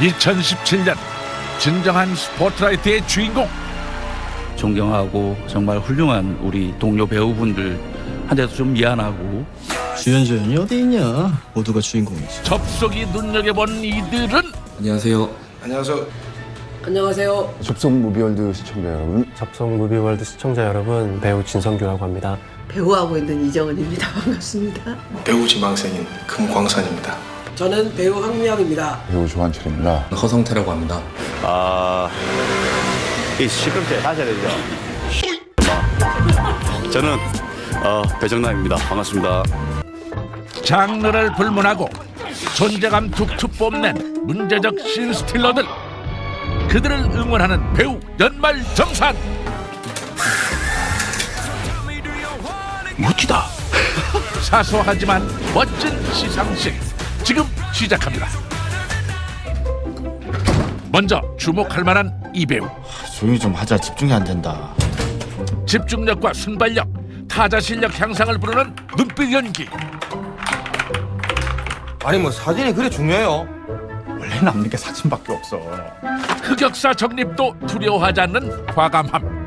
2017년 진정한 스포트라이트의 주인공 존경하고 정말 훌륭한 우리 동료 배우분들한테도 좀 미안하고 주연주연이 어디 있냐? 모두가 주인공이지. 접속이 눈여겨본 이들은 안녕하세요. 안녕하세요. 안녕하세요. 접속 무비월드 시청자 여러분 접속 무비월드 시청자 여러분 배우 진성규라고 합니다. 배우하고 있는 이정은입니다. 반갑습니다. 배우 지망생인 금광산입니다. 저는 배우 황미영입니다. 배우 조한철입니다 허성태라고 합니다. 아, 이 시끄럽게 하셔야 되죠. 저는 어, 배정남입니다. 반갑습니다. 장르를 불문하고 존재감 툭툭 뽐낸 문제적 신스틸러들 그들을 응원하는 배우 연말 정산 멋지다 사소하지만 멋진 시상식 시작합니다. 먼저 주목할 만한 이 배우. 조용히 좀 하자. 집중이 안 된다. 집중력과 순발력 타자 실력 향상을 부르는 눈빛 연기. 아니 뭐 사진이 그래 중요해요? 원래 남는 게 사진밖에 없어. 흑역사 정립도 두려워하지 않는 과감함.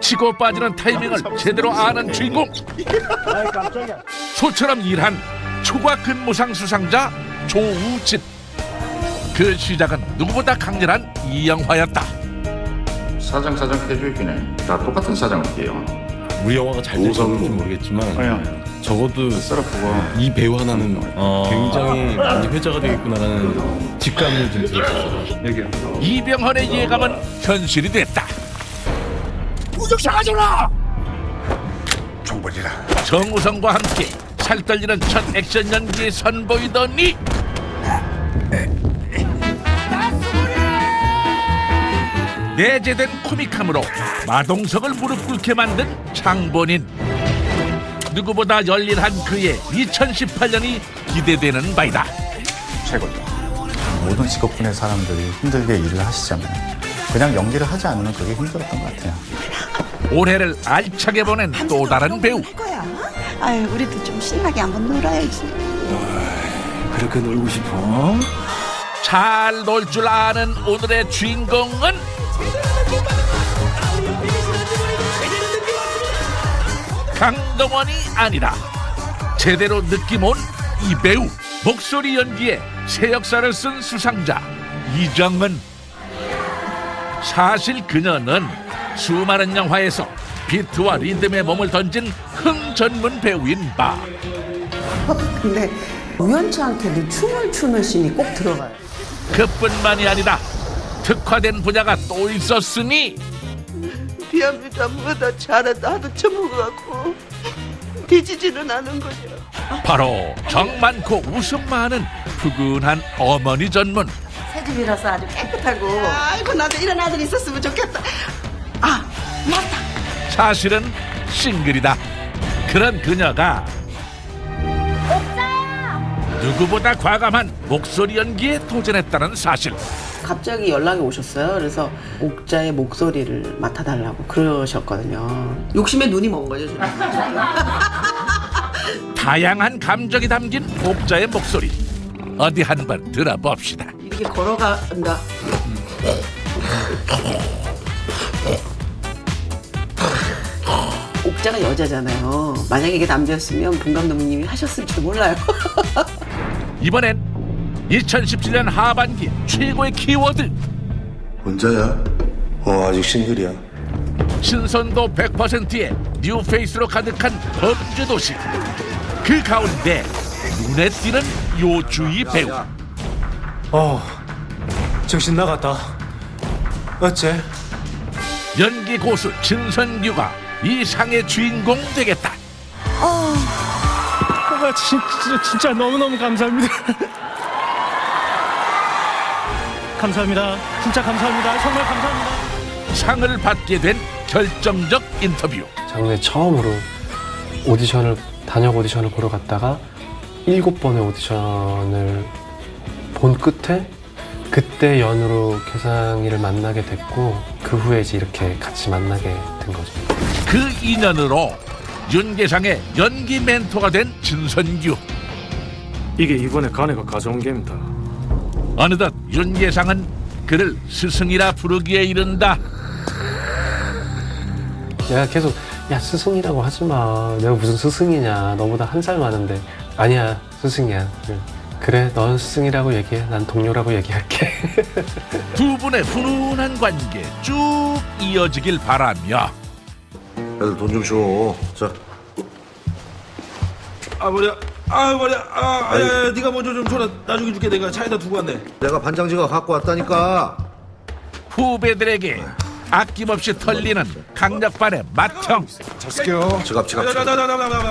치고 빠지는 타이밍을 제대로 아는 주인공. 소처럼 일한 초과 근무상 수상자 조우진. 그 시작은 누구보다 강렬한 이 영화였다. 사장 사장 해주기네. 다 똑같은 사장을게요. 우리 영화가 잘 될지 모르겠지만 적어도 썰어보고 이 배우 하나는 굉장히 많이 회자가 되겠구나라는 직감을 좀 들었어요. 이병헌의 예감은 현실이 됐다. 우정상하잖아 종벌이라. 정우성과 함께 살떨리는 첫 액션 연기에 선보이더니. 내재된 코믹함으로 마동석을 무릎 꿇게 만든 장본인. 누구보다 열일한 그의 2018년이 기대되는 바이다. 최고죠. 모든 직업군의 사람들이 힘들게 일을 하시잖아요. 그냥 연기를 하지 않으면 그게 힘들었던 것 같아요. 올해를 알차게 보낸 또 다른 배우. 아유, 우리도 좀 신나게 한번 놀아야지. 그렇게 놀고 싶어? 잘 놀 줄 아는 오늘의 주인공은 강동원이 아니다. 제대로 느낌 온 이 배우 목소리 연기에 새 역사를 쓴 수상자 이정은 사실 그녀는 수많은 영화에서 비트와 리듬에 몸을 던진 흥 전문 배우인 바 근데 우연치 않게도 춤을 추는 씬이 꼭 들어가요. 그뿐만이 아니라 특화된 분야가 또 있었으니 미안합니다. 뭐다 잘한다 하도 처먹어갖고 뒤지지는 않은 거죠. 바로 정 많고 웃음 많은 푸근한 어머니 전문 새 집이라서 아주 깨끗하고. 아이고 나도 이런 아들 있었으면 좋겠다. 사실은 싱글이다 그런 그녀가 누구보다 과감한 목소리 연기에 도전했다는 사실 갑자기 연락이 오셨어요. 그래서 옥자의 목소리를 맡아달라고 그러셨거든요. 욕심에 눈이 먼 거죠. 저는. 다양한 감정이 담긴 옥자의 목소리 어디 한번 들어봅시다 이렇게 걸어간다. 옥자가 여자잖아요. 만약에 이게 남자였으면 본 감독님이 하셨을지 몰라요. 이번엔 2017년 하반기 최고의 키워드 혼자야? 어 아직 싱글이야. 신선도 100%의 뉴페이스로 가득한 범죄 도시 그 가운데 눈에 띄는 요주의 배우 어, 정신 나갔다. 어째? 연기 고수 진선규가 이 상의 주인공 되겠다 아, 진짜 진짜 너무 너무 감사합니다. 감사합니다. 진짜 감사합니다. 정말 감사합니다. 상을 받게 된 결정적 인터뷰 장래 처음으로 오디션을 단역 오디션을 보러 갔다가 일곱 번의 오디션을 본 끝에 그때 연으로 교상이를 만나게 됐고 그 후에 이제 이렇게 같이 만나게 된 거죠. 그 인연으로 윤계상의 연기 멘토가 된 진선규 이게 이번에 가네가 가져온 게입니다. 어느덧 윤계상은 그를 스승이라 부르기에 이른다. 내가 계속 야 스승이라고 하지 마. 내가 무슨 스승이냐. 너보다 한 살 많은데 아니야 스승이야. 그래. 그래 넌 스승이라고 얘기해. 난 동료라고 얘기할게. 두 분의 훈훈한 관계 쭉 이어지길 바라며 애들 돈 좀 줘. 자. 아 머리야. 아 머리야. 아, 아 야, 야, 네가 먼저 좀 줘라. 나중에 줄게. 내가 차에다 두고 왔네. 내가 반장지가 갖고 왔다니까. 후배들에게 아낌없이 털리는 강력반의 맏형. 지갑 지갑 지갑. 나나나나나나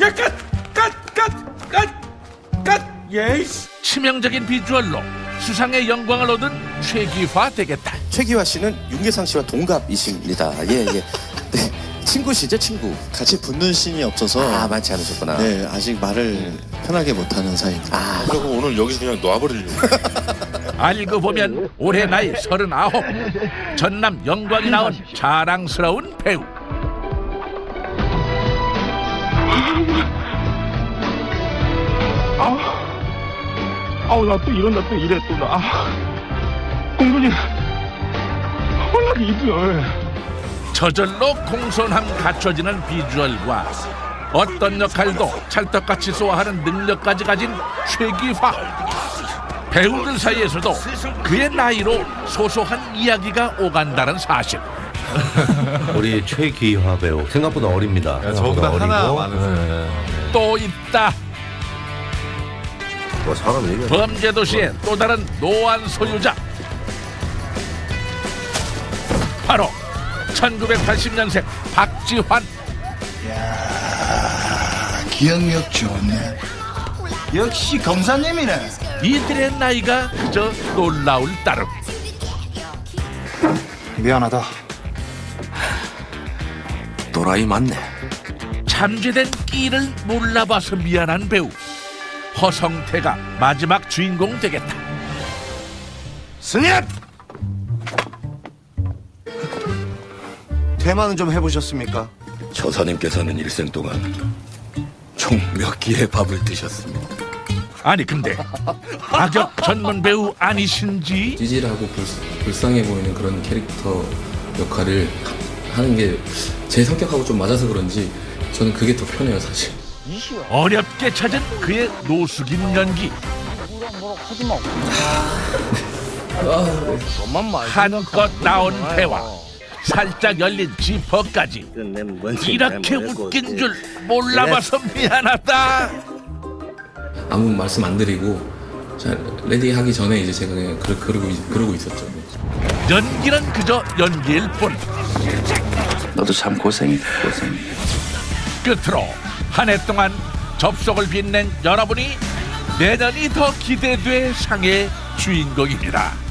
야 갓 갓 갓 갓 갓. 예이씨. 치명적인 비주얼로 수상의 영광을 얻은 최기화 되겠다. 최기화 씨는 윤계상 씨와 동갑이십니다. 예, 예. 네, 친구시죠, 친구. 같이 붙는 씬이 없어서. 아, 많지 않으셨구나. 네, 아직 말을 편하게 못하는 사이입니다. 아, 그리고 오늘 여기서 그냥 놔버리려고. 알고 보면 올해 나이 서른아홉 전남 영광이 나온 자랑스러운 배우 아우 나 또 이런다 또 이래 또 나. 아, 공군이 홀라기 이쁘요 저절로 공손함 갖춰지는 비주얼과 어떤 역할도 찰떡같이 소화하는 능력까지 가진 최기화. 배우들 사이에서도 그의 나이로 소소한 이야기가 오간다는 사실. 우리 최기화 배우 생각보다 어립니다. 저보다 하나 많으세요. 또 있다 뭐 사람 얘기. 범죄 도시의 또 다른 노안 소유자 바로 1980년생 박지환 기억력 좋네. 역시 검사님이네. 이들의 나이가 그저 놀라울 따름 미안하다. 도라이 맞네. 잠재된 끼를 몰라봐서 미안한 배우 허성태가 마지막 주인공 되겠다 승엽. 대만은 좀 해보셨습니까? 처사님께서는 일생 동안 총 몇 끼의 밥을 드셨습니까? 아니 근데 악역 전문 배우 아니신지 찌질하고 불, 상해 보이는 그런 캐릭터 역할을 하는 게 제 성격하고 좀 맞아서 그런지 저는 그게 더 편해요 사실. 어렵게 찾은 그의 노숙인 연기. 한껏 나온 대화. 살짝 열린 지퍼까지. 이렇게 웃긴 줄 몰라봐서 미안하다. 아무 말씀 안 드리고 자, 레디 하기 전에 이제 제가 그냥 그러, 그러고 있- 그러고 있었죠. 연기는 그저 연기일 뿐. 너도 참 고생이다 고생. 끝으로 한 해 동안 접속을 빛낸 여러분이 내년이 더 기대돼 상의 주인공입니다.